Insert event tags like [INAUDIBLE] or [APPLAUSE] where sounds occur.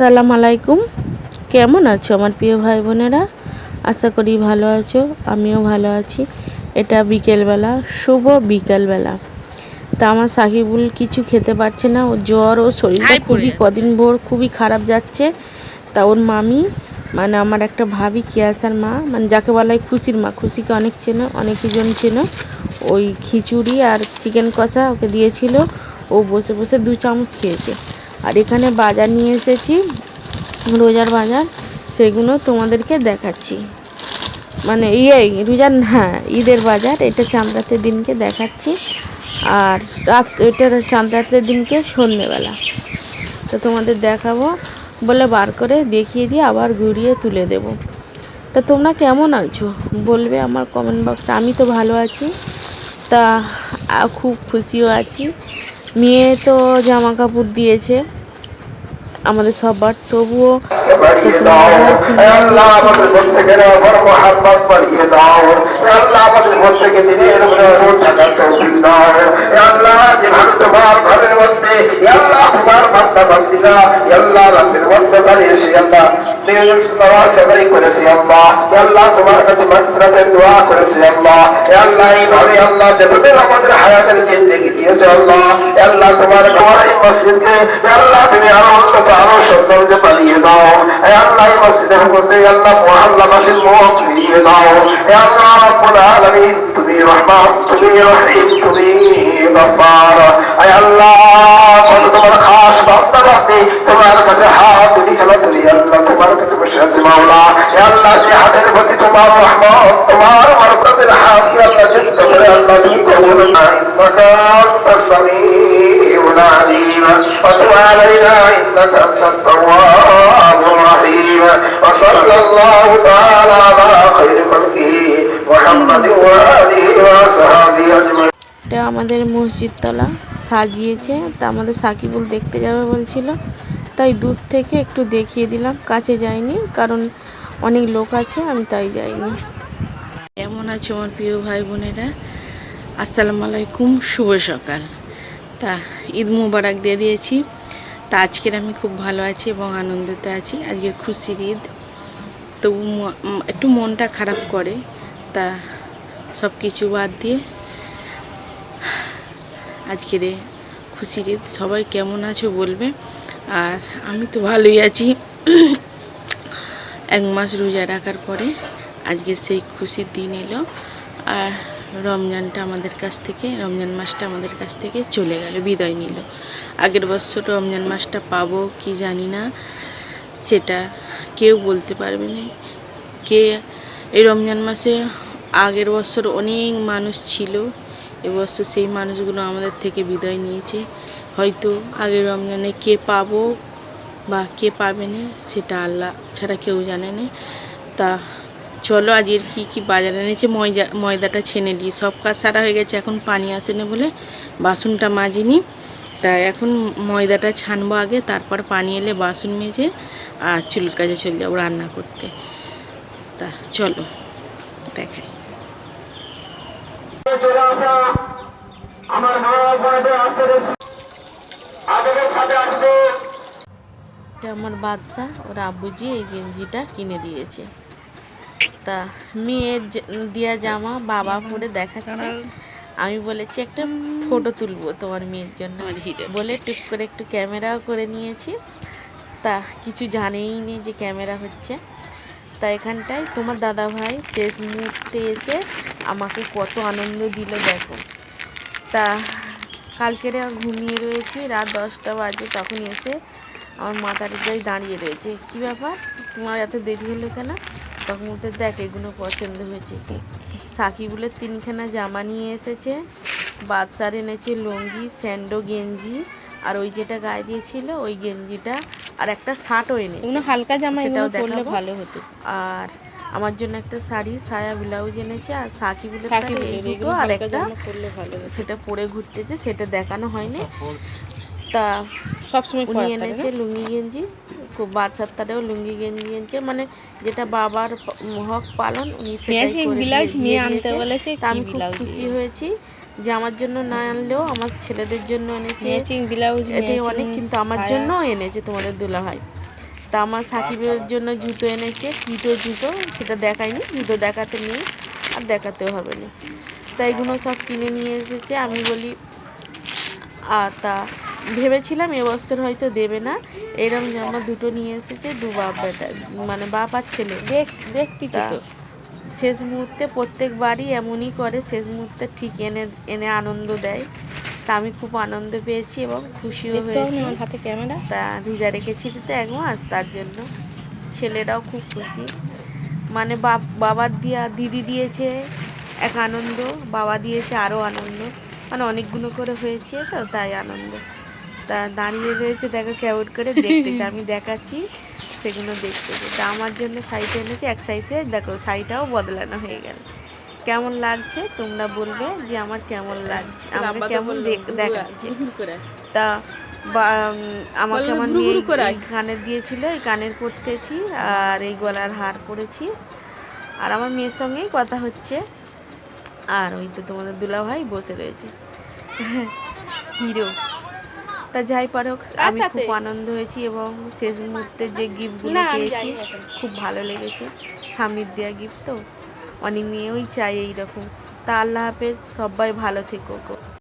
সালাম আলাইকুম। কেমন আছো আমার প্রিয় ভাই বোনেরা? আশা করি ভালো আছো আমিও ভালো আছি। এটা বিকেলবেলা শুভ বিকেলবেলা। তা আমার সাকিবুল কিছু খেতে পারছে না ওর জ্বর ও শরীরটা খুবই কদিন ভোর খুবই খারাপ যাচ্ছে। তা ওর মামি মানে আমার একটা ভাবি কিয়াসার মা মানে যাকে বলা হয় খুশির মা খুশিকে অনেক চেনো অনেকজন চেনো ওই খিচুড়ি আর চিকেন কষা ওকে দিয়েছিল। ও বসে বসে দু চামচ খেয়েছে। আর এখানে বাজার নিয়ে এসেছি, রোজার বাজার, সেগুলো তোমাদেরকে দেখাচ্ছি। মানে ইয়ে রোজার হ্যাঁ ঈদের বাজার, এটা চাঁদ দিনকে দেখাচ্ছি। আর রাত, এটা চাঁদ দিনকে সন্ধ্যেবেলা তো তোমাদের দেখাবো, বলে বার করে দেখিয়ে দিয়ে আবার ঘুরিয়ে তুলে দেব। তা তোমরা কেমন আছো? বলবে আমার কমেন্ট বক্সে আমি তো ভালো আছি। তা খুব খুশিও আছি। মেয়ে তো জামা কাপড় দিয়েছে আমাদের সবার তবুও জিন্দগি আল্লাহ আল্লাহ তোমার তোমার এই মসজিদকে, আল্লাহ তুমি আরও উন্নত আরও সৌন্দর্য বানিয়ে দাও। আল্লাহ এই মসজিদের মধ্যে আল্লাহ তুমি তুমি তুমি খাস তোমার কাছে হাত তুলি খেলা তুলি আল্লাহ তোমার কাছে বসে আছি মাওলা আল্লাহ সে হাতের তোমার রহমত তোমার বরকতের হাত কে আল্লাহ চিন্তা করে আল্লাহ তুমি কবুল না ইন্নাকা السميع العليم وتب علينا انك انت التواب الرحيم وصلى الله تعالى على خير خلقه محمد واله وصحبه اجمعين এটা আমাদের মসজিদ তলা সাজিয়েছে তা আমাদের সাকিবুল দেখতে যাবে বলছিল তাই দূর থেকে একটু দেখিয়ে দিলাম কাছে যাইনি কারণ অনেক লোক আছে, আমি তাই যাইনি। কেমন আছো আমার প্রিয় ভাই বোনেরা? আসসালামু আলাইকুম, শুভ সকাল। তা, ঈদ মুবারক দিয়ে দিয়েছি। তা, আজকের আমি খুব ভালো আছি এবং আনন্দতে আছি। আজকের খুশির ঈদ। তবু একটু মনটা খারাপ করে। তা সব কিছু বাদ দিয়ে আজকের খুশির ঈদ। সবাই কেমন আছো বলবে? আর আমি তো ভালোই আছি। এক মাস রোজা রাখার পরে আজকে সেই খুশির দিন এলো আর রমজানটা আমাদের কাছ থেকে, রমজান মাসটা আমাদের কাছ থেকে চলে গেল, বিদায় নিল। আগের বছর রমজান মাসটা পাবো কি জানি না, সেটা কেউ বলতে পারবে না। কে এই রমজান মাসে আগের বছর অনেক মানুষ ছিল এবছর সেই মানুষগুলো আমাদের থেকে বিদায় নিয়েছে। হয়তো আগের রমজানে কে পাবো বা কে পাবে না, সেটা আল্লাহ ছাড়া কেউ জানে না। তা চলো আজকের কী কী বাজারে এনেছে, ময়দা, ময়দাটা ছেনে দিই সব কাজ সারা হয়ে গেছে, এখন পানি আসে না বলে বাসনটা মাজিনি। তা এখন ময়দাটা ছানবো আগে, তারপর পানি এলে বাসন মেজে আর চুলের কাছে চলে যাব রান্না করতে। তা চলো, দেখাই। আমার মা সাথে আসবে। এটা আমার বাদশা ওর আব্বুজি এই গেঞ্জিটা কিনে দিয়েছে। তা মেয়ের যে- দেয়া জামা বাবা পরে দেখাচ্ছে। আমি বলেছি একটা ফটো তুলবো তোমার মেয়ের জন্য। বলে টুক করে একটু ক্যামেরাও করে নিয়েছি। তা কিছু জানেই নেই যে ক্যামেরা হচ্ছে। তা এখানটায় তোমার দাদা ভাই শেষ মুহূর্তে এসে আমাকে কত আনন্দ দিল দেখো। তা কালকের ঘুমিয়ে রয়েছি রাত দশটা বাজে তখন এসে আমার মাথার যাই দাঁড়িয়ে রয়েছে। কি ব্যাপার? তোমার এত দেরি হলো কেন? তখন বলতে দেখ এগুলো পছন্দ হয়েছে কি? সাকিবুলের তিনখানা জামা নিয়ে এসেছে। বাচ্চার এনেছে লুঙ্গি স্যান্ডো গেঞ্জি আর ওই যেটা গায়ে দিয়েছিল ওই গেঞ্জিটা আর একটা শার্টও এনেছে। এগুলো হালকা জামা সেটাও পরলে ভালো হতো। আর আমার জন্য একটা শাড়ি সায়া ব্লাউজ এনেছে আর এই বলে, আর একটা পরলে ভালো হতো। সেটা পরে ঘুরতেছে সেটা দেখানো হয়নি। তা সবসময় উনি এনেছে লুঙ্গি গেঞ্জি খুব বাচ্চার তারেও লুঙ্গি গেঞ্জি এনেছে। মানে যেটা বাবার হক পালন উনি সেটাই আমি খুব খুশি হয়েছি যে আমার জন্য না আনলেও আমার ছেলেদের জন্য এনেছে। এটাই অনেক কিন্তু আমার জন্য এনেছে তোমাদের দুলাভাই। তা আমার সাকিবের জন্য জুতো এনেছে কিটো জুতো সেটা দেখায়নি জুতো দেখাতে নেই আর দেখাতেও হবে না। তাই এগুলো সব কিনে নিয়ে এসেছে আমি বলি আর তা ভেবেছিলাম এবছর হয়তো দেবে না। এরকম জামা দুটো নিয়ে এসেছে দু বাপ বেটা মানে বাপ আর ছেলে। দেখ দেখতি তা শেষ মুহূর্তে প্রত্যেকবারই এমনই করে শেষ মুহূর্তে ঠিক এনে এনে আনন্দ দেয়। তা আমি খুব আনন্দ পেয়েছি এবং খুশিও হয়েছি। আমার হাতে ক্যামেরা? তা রোজা রেখেছি তো এক মাস তার জন্য ছেলেরাও খুব খুশি। মানে বাপ বাবার দিয়া দিদি দিয়েছে এক আনন্দ বাবা দিয়েছে আরও আনন্দ। মানে অনেকগুলো করে হয়েছে তো তাই আনন্দ। দাঁড়িয়ে রয়েছে দেখো কেমন করে দেখতেছে আমি দেখাচ্ছি সেগুলো দেখতেছে তা আমার জন্য শাড়িটা এনেছি এক সাইডে দেখো শাড়িটাও বদলানো হয়ে গেল। কেমন লাগছে? তোমরা বলবে যে আমার কেমন লাগছে আমাকে কেমন দেখ- দেখাচ্ছে। তা বা আমাকে আমার মেয়ে কানের দিয়েছিল এই কানের পরতেছি আর এই গলার হার পরেছি আর আমার মেয়ের সঙ্গেই কথা হচ্ছে। আর ওই তো তোমাদের দুলা ভাই বসে রয়েছে। [LAUGHS] হিরো। তা যাই পারে হোক আমি খুব আনন্দ হয়েছি এবং শেষ মুহূর্তে যে গিফটগুলো পেয়েছি খুব ভালো লেগেছে। স্বামীর দেওয়া গিফট তো। অনেক মেয়েই চাই এইরকম। তা আল্লাহ হাফেজ সবাই ভালো থেকো